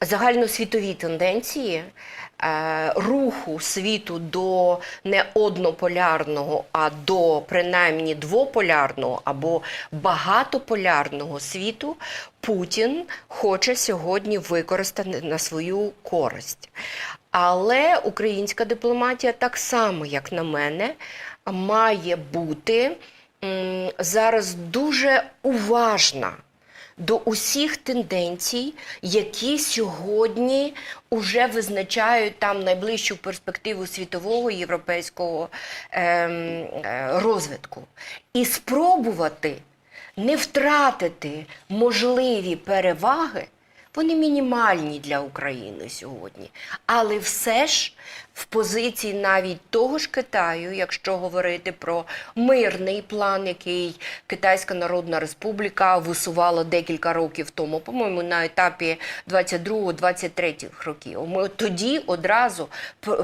загальносвітові тенденції е, руху світу до не однополярного, а до принаймні двополярного або багатополярного світу Путін хоче сьогодні використати на свою користь. Але українська дипломатія, так само, як на мене, має бути м, зараз дуже уважна до усіх тенденцій, які сьогодні вже визначають там найближчу перспективу світового європейського ем, е, розвитку. І спробувати не втратити можливі переваги, вони мінімальні для України сьогодні. Але все ж в позиції навіть того ж Китаю, якщо говорити про мирний план, який Китайська Народна Республіка висувала декілька років тому, по-моєму, на етапі 22-23 років. Ми тоді одразу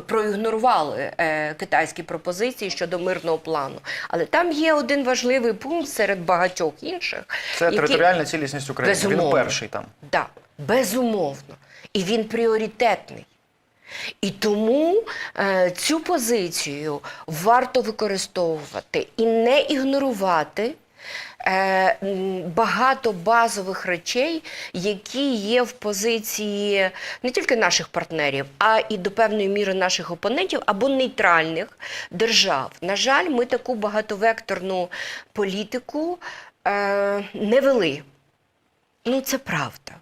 проігнорували е, китайські пропозиції щодо мирного плану. Але там є один важливий пункт серед багатьох інших. Це який- територіальна цілісність України. Він перший там. Да, безумовно. І він пріоритетний. І тому е, цю позицію варто використовувати і не ігнорувати е, багато базових речей, які є в позиції не тільки наших партнерів, а і до певної міри наших опонентів або нейтральних держав. На жаль, ми таку багатовекторну політику е, не вели. Ну, це правда.